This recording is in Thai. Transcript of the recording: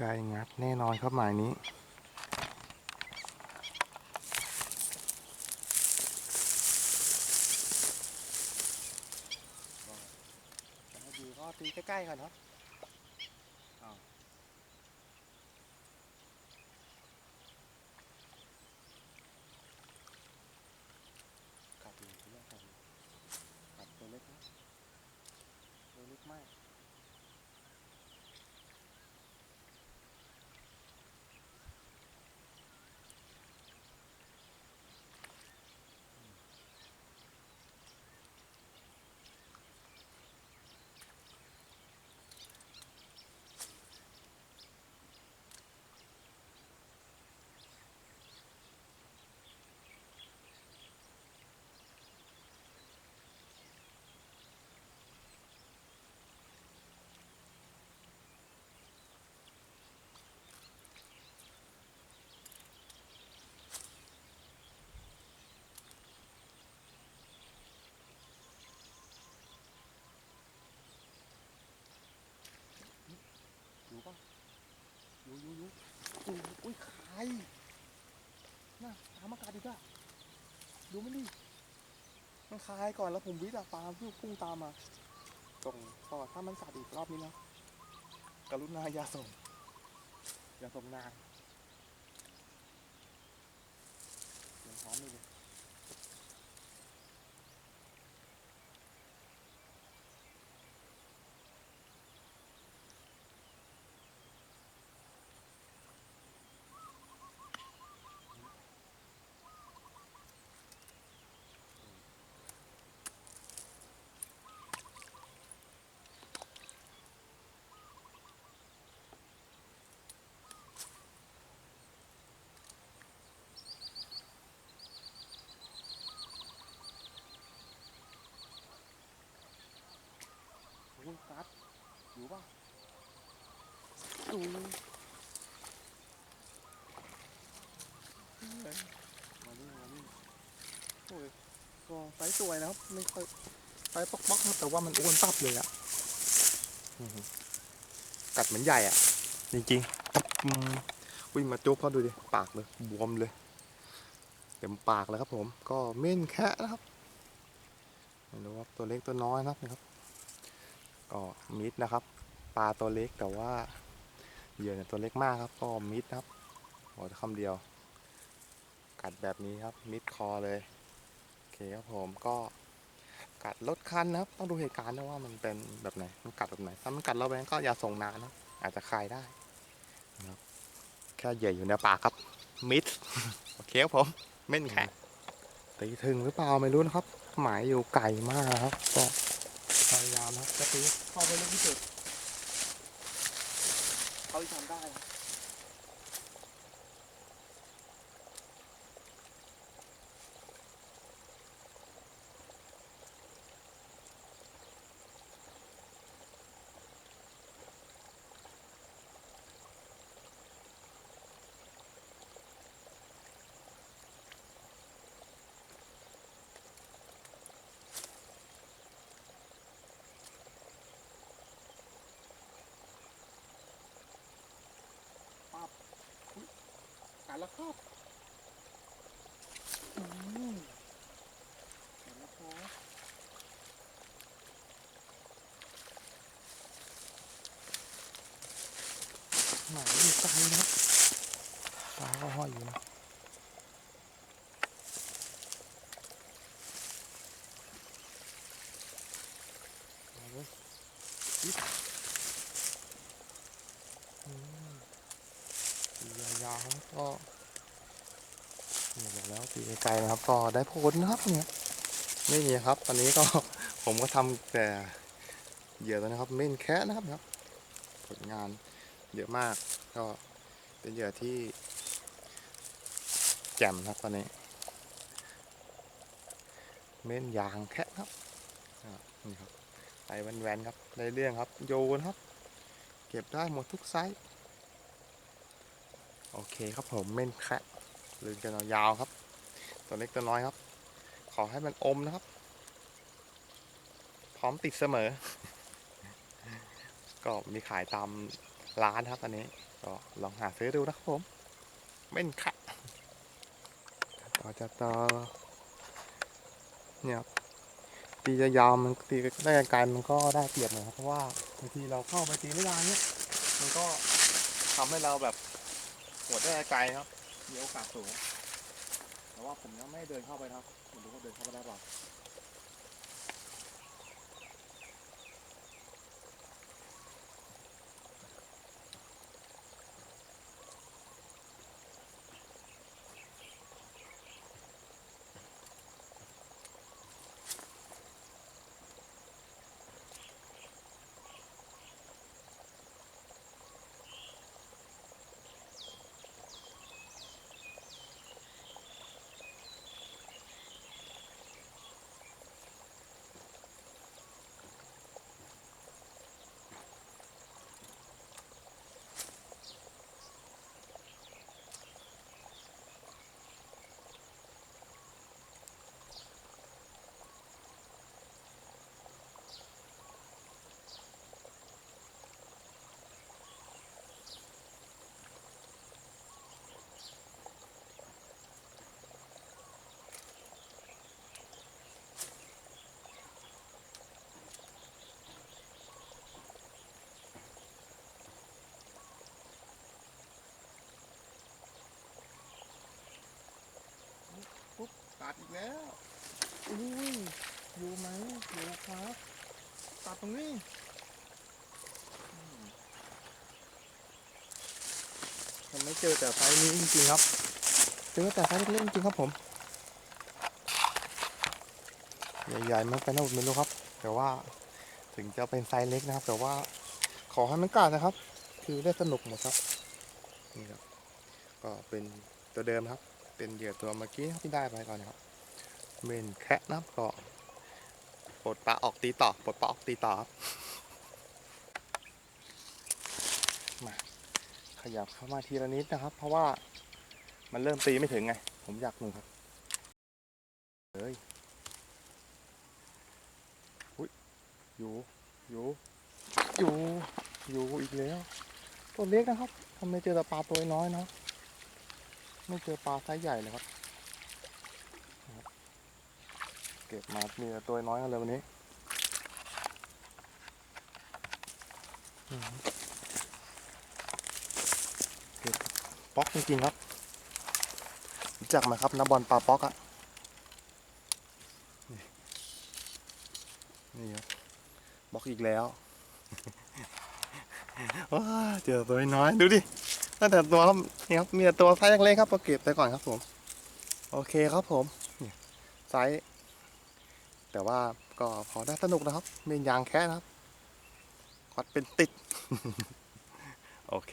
ได้งัดแน่นอนครับหมายนี้ดีก็ตีใกล้ๆก่อนเนาะอ้าวกัดอยู่ที่แรกกัดอยู่กัดตัวเล็กนะตัวเล็กมากอยู่ป่ะอยู่อยู่อยู่อุ้ยอุ้ยใคร น่ะตามอากาศดีกว่าดูมันดิมันคลายก่อนแล้วผมวิทย์อะปลาพุ่งพุ่งตามมาส่งก็ถ้ามันสัตว์อีกรอบนี้นะกรุณาอย่าส่งอย่าส่งนานเตรียมพร้อมเลย เฮ้ยมานี่มานี่โอ้ยก็ไซส์สวยนะครับ ไม่ค่อยไซส์ป๊อกๆครับแต่ว่ามันอ้วนตับเลยอะอื้อหือกัดเหมือนใหญ่อะจริงๆอืมวิ่งมาจุ๊บเขาดูดิ ปากเลยบวมเลย เต็มปากเลยครับผม ก็เม่นแคะนะครับไม่รู้ว่าตัวเล็กตัวน้อยนะครับนะครับก็มิดนะครับ ปลาตัวเล็กแต่ว่าเหยื่อเนี่ยตัวเล็กมากครับ ก็มิดนะครับบอกคำเดียว กัดแบบนี้ครับมิดคอเลยโอเคครับผมก็กัดลดคันนะครับ ต้องดูเหตุการณ์ด้วยว่ามันเป็นแบบไหนมันกัดแบบไหนถ้ามันกัดเราแบงก็อย่าส่งนานนะอาจจะคลายได้นะครับแค่เหยื่ออยู่ในปากครับมิดโอเคครับผมเม่นแข็งตีถึงหรือเปล่าไม่รู้นะครับ หมายอยู่ไกลมากครับก็พยายามนะครับจะตีเข้าไปลึกที่สุดเขาที่ทำได้ นะการแล้วครับอืมการครับหมายอยู่ไกลนะครับฟ้าก็ห้อยอยู่นะเอาเว้ยอิ๊บอืมตียาวๆ ก็นี่บอกแล้วตีไกลนะครับ ก็ได้ผลนะครับเนี่ยไม่มีครับตอนนี้ก็ผมก็ทำแต่เหยื่อตัวนะครับ เม่นแคะนะครับนะครับ ผลงานเยอะมาก ก็เป็นเหยื่อที่แจ่มนะครับตอนนี้ เม่นยางแคะครับนี่ครับไปแวนๆครับได้เรื่องครับ โยนครับ เก็บได้หมดทุกไซส์ โอเคครับผมเม่นแคะลืนกันยาวครับ ตัวเล็กตัวน้อยครับ ขอให้มันอมนะครับ พร้อมติดเสมอ ก็มีขายตามล้านครับอันนี้ ก็ลองหาซื้อดูนะครับผมเม่นแคะต่อจะต่อเนี่ยครับตีจะยาวมันตีได้ไกลๆมันก็ได้เปรียบหน่อยครับเพราะว่าบางทีเราเข้าไปตีไม่ได้เนี่ยมันก็ทำให้เราแบบ วดได้ไกลครับมีโอกาสสูงแต่ว่าผมยังไม่เดินเข้าไปครับผมดูว่าเดินเข้าไปได้เปล่า ตั ดอีกแล้วอุ้ยอยู่ไหมอยู่ครับตัดตรงนี้อืมมันไม่เจอแต่ไฟนี้จริงๆครับเจอแต่ไฟเล็กๆจริงครับผมใหญ่ๆมันเป็นอาวุธไม่รู้ครับ แต่ว่าถึงจะเป็นไซส์เล็กนะครับ แต่ว่าขอให้มันกัดนะครับ คือได้สนุกหมดครับนี่ครับก็เป็นตัวเดิมครับ เป็นเหยื่อตัวเมื่อกี้ที่ได้ไปก่อนนะครับเมนแคะนะครับก็ปลดปลาออกตีต่อปลดปลาออกตีต่อครับมาขยับเข้ามาทีละนิดนะครับ เพราะว่ามันเริ่มตีไม่ถึงไง ผมอยากหนึ่งครับเฮ้ยอุ้ยอยู่อยู่อยู่อยู่อีกแล้ว ตัวเล็กนะครับทำไมเจอแต่ปลาตัวน้อยเนาะ ไม่เจอปลาไซส์ใหญ่เลยครับ เก็บมามีแต่ตัวน้อยกันเลยวันนี้เก็บป๊อกจริงๆครับรู้จักไหมครับนักบอลปลาป๊อกอะนี่นี่ครับบล็อกอีกแล้วว้าเจอตัวน้อยดูดิ ตั้งแต่ตัวครับนี่ครับมีแต่ตัวไซส์เล็กๆครับเราเก็บไปก่อนครับผม โอเคครับผมไซส์แต่ว่าก็พอได้สนุกนะครับเป็นยางแค่นะครับควัดเป็นติด โอเค